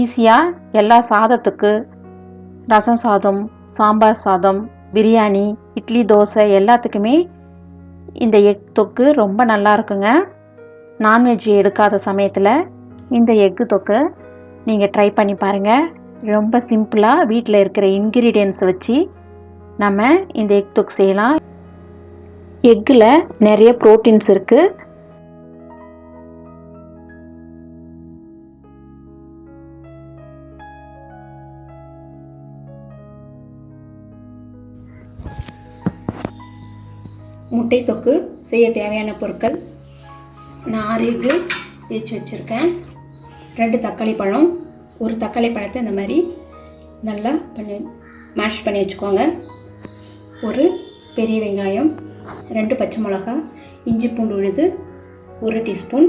ஈஸியாக எல்லா சாதத்துக்கு ரசம் சாதம் சாம்பார் சாதம் பிரியாணி இட்லி தோசை எல்லாத்துக்குமே இந்த எக் தொக்கு ரொம்ப நல்லா இருக்குங்க. நான்வெஜ் எடுக்காத சமயத்தில் இந்த எக்கு தொக்கு நீங்கள் ட்ரை பண்ணி பாருங்கள் ரொம்ப சிம்பிளாக வீட்டில் இருக்கிற இன்க்ரீடியன்ஸ் வச்சு நம்ம இந்த எக் தொக்கு செய்யலாம். எக்கில் நிறைய ப்ரோட்டீன்ஸ் இருக்குது முட்டை தொக்கு செய்ய தேவையான பொருட்கள். நான் ஆறு வச்சு வச்சுருக்கேன். ரெண்டு தக்காளி பழம் ஒரு தக்காளி பழத்தை இந்த மாதிரி நல்லா பண்ணி மேஷ் பண்ணி வச்சுக்கோங்க. ஒரு பெரிய வெங்காயம் ரெண்டு பச்சை மிளகா இஞ்சி பூண்டு உழுது ஒரு டீஸ்பூன்.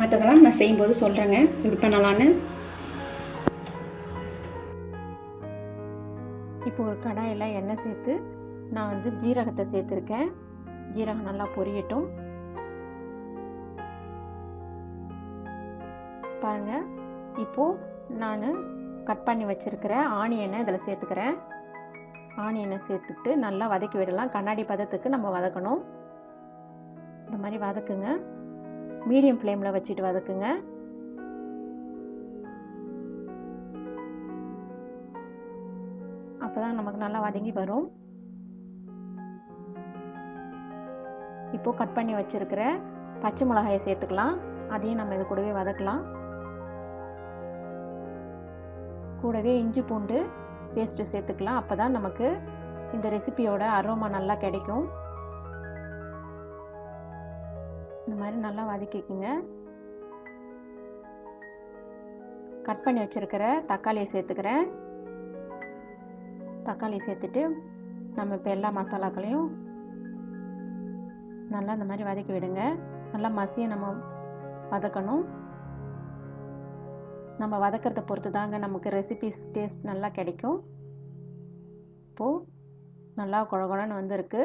மற்றதெல்லாம் நான் செய்யும்போது சொல்கிறேங்க இப்படி பண்ணலான்னு இப்போ ஒரு கடாயில் எண்ணெய் சேர்த்து நான் வந்து ஜீரகத்தை சேர்த்துருக்கேன். ஜீரகம் நல்லா பொரியட்டும். பாருங்கள் இப்போது நான் கட் பண்ணி வச்சுருக்கிற ஆனியனை இதில் சேர்த்துக்கிறேன். ஆனியனை சேர்த்துட்டு நல்லா வதக்கி விடலாம். கண்ணாடி பதத்துக்கு நம்ம வதக்கணும். இந்த மாதிரி வதக்குங்க. மீடியம் ஃப்ளேமில் வச்சுட்டு வதக்குங்க. அப்போ தான் நமக்கு நல்லா வதங்கி வரும். இப்போது கட் பண்ணி வச்சுருக்கிற பச்சை மிளகாயை சேர்த்துக்கலாம். அதையும் நம்ம இது கூடவே வதக்கலாம். கூடவே இஞ்சி பூண்டு பேஸ்ட்டு சேர்த்துக்கலாம். அப்போ தான் நமக்கு இந்த ரெசிபியோட அரோமா நல்லா கிடைக்கும். இந்த மாதிரி நல்லா வதக்கிக்குங்க. கட் பண்ணி வச்சுருக்கிற தக்காளியை சேர்த்துக்கிறேன். தக்காளி சேர்த்துட்டு நம்ம இப்போ எல்லா மசாலாக்களையும் நல்லா இந்த மாதிரி வதக்கி விடுங்க. நல்லா மசியை நம்ம வதக்கணும். நம்ம வதக்கிறத பொறுத்து தாங்க நமக்கு ரெசிபிஸ் டேஸ்ட் நல்லா கிடைக்கும். இப்போது நல்லா குழகுழன்னு வந்திருக்கு.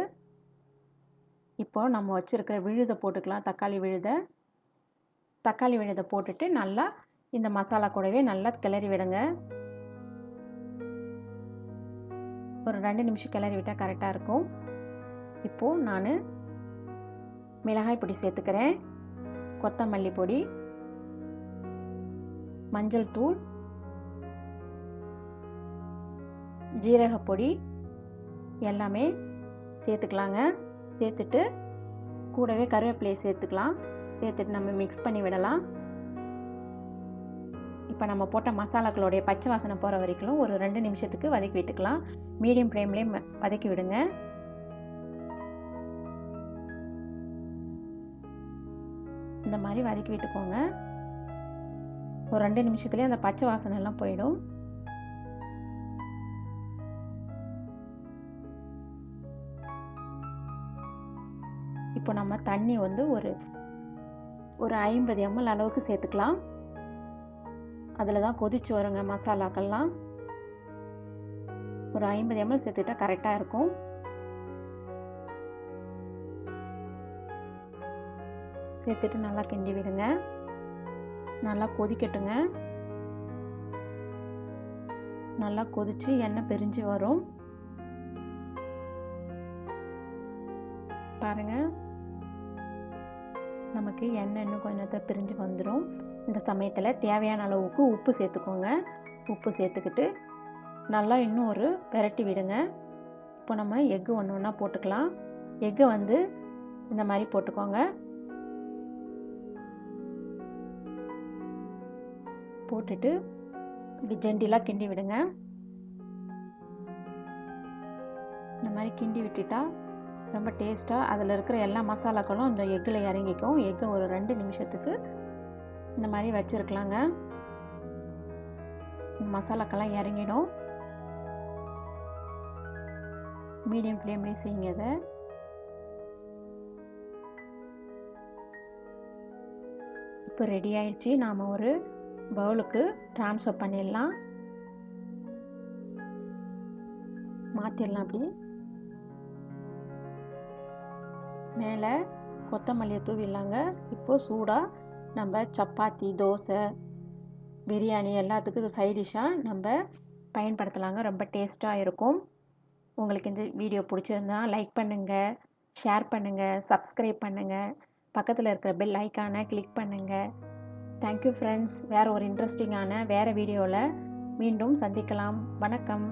இப்போது நம்ம வச்சுருக்கிற விழுதை போட்டுக்கலாம். தக்காளி விழுதை. தக்காளி விழுதை போட்டுட்டு நல்லா இந்த மசாலா கூடவே நல்லா கிளறி விடுங்க. ஒரு ரெண்டு நிமிஷம் கிளறி விட்டால் கரெக்டாக இருக்கும். இப்போது நான் மிளகாய் பொடி சேர்த்துக்கிறேன். கொத்தமல்லி பொடி. மஞ்சள் தூள். ஜீரகப்பொடி எல்லாமே சேர்த்துக்கலாங்க. சேர்த்துட்டு கூடவே கருவேப்பிலையை சேர்த்துக்கலாம். சேர்த்துட்டு நம்ம மிக்ஸ் பண்ணி விடலாம். இப்போ நம்ம போட்ட மசாலாக்களுடைய பச்சை வாசனை போகிற வரைக்கும் ஒரு ரெண்டு நிமிஷத்துக்கு வதக்கி விட்டுக்கலாம். மீடியம் ஃப்ளேம்லேயே வதக்கி விடுங்க. இந்த மாதிரி வதக்கி விட்டுக்கோங்க. ஒரு ரெண்டு நிமிஷத்துலேயே அந்த பச்சை வாசனை எல்லாம் போயிடும். இப்போ நம்ம தண்ணி வந்து ஒரு ஒரு ஐம்பது எம்எல் அளவுக்கு சேர்த்துக்கலாம். அதில் தான் கொதிச்சு வருங்க மசாலாக்கள்லாம். ஒரு ஐம்பது எம்எல் சேர்த்துட்டா கரெக்டாக இருக்கும். சேர்த்துட்டு நல்லா கிண்டி விடுங்க. நல்லா கொதிக்கட்டுங்க. நல்லா கொதித்து எண்ணெய் பிரிஞ்சு வரும். பாருங்கள் நமக்கு எண்ணெய் இன்னும் கொஞ்ச நேரத்தில் பிரிஞ்சு வந்துடும் இந்த சமயத்தில் தேவையான அளவுக்கு உப்பு சேர்த்துக்கோங்க. உப்பு சேர்த்துக்கிட்டு நல்லா இன்னும் ஒரு பெரட்டி விடுங்க. இப்போ நம்ம எக்கு ஒன்று ஒன்றா போட்டுக்கலாம். எக்கை வந்து இந்த மாதிரி போட்டுக்கோங்க. போட்டுட்டு இப்படி ஜெண்டிலாக கிண்டி விடுங்க. இந்த மாதிரி கிண்டி விட்டுட்டா ரொம்ப டேஸ்ட்டாக அதில் இருக்கிற எல்லா மசாலாக்களும் இந்த எக்கில் இறங்கிக்கும். எக்கை ஒரு ரெண்டு நிமிஷத்துக்கு இந்த மாதிரி வச்சுருக்கலாங்க. இந்த மசாலாக்கெல்லாம் இறங்கிடும். மீடியம் ஃப்ளேம்லேயே செய்யுங்க அதை இப்போ ரெடி ஆயிடுச்சு. நாம் ஒரு பவுலுக்கு ட்ரான்ஸ்ஃபர் பண்ணிடலாம். மாற்றிடலாம் அப்படி. மேலே கொத்தமல்லியை தூவிடலாங்க. இப்போது சூடாக நம்ம சப்பாத்தி தோசை பிரியாணி எல்லாத்துக்கும் இது சைடிஷாக நம்ம பயன்படுத்தலாங்க. ரொம்ப டேஸ்ட்டாக இருக்கும். உங்களுக்கு இந்த வீடியோ பிடிச்சிருந்தா லைக் பண்ணுங்கள் ஷேர் பண்ணுங்கள் சப்ஸ்கிரைப் பண்ணுங்கள் பக்கத்தில் இருக்கிற பெல் ஐக்கானை கிளிக் பண்ணுங்கள் தேங்க்யூ ஃப்ரெண்ட்ஸ் வேறு ஒரு இன்ட்ரெஸ்டிங்கான வேறு வீடியோவில் மீண்டும் சந்திக்கலாம். வணக்கம்.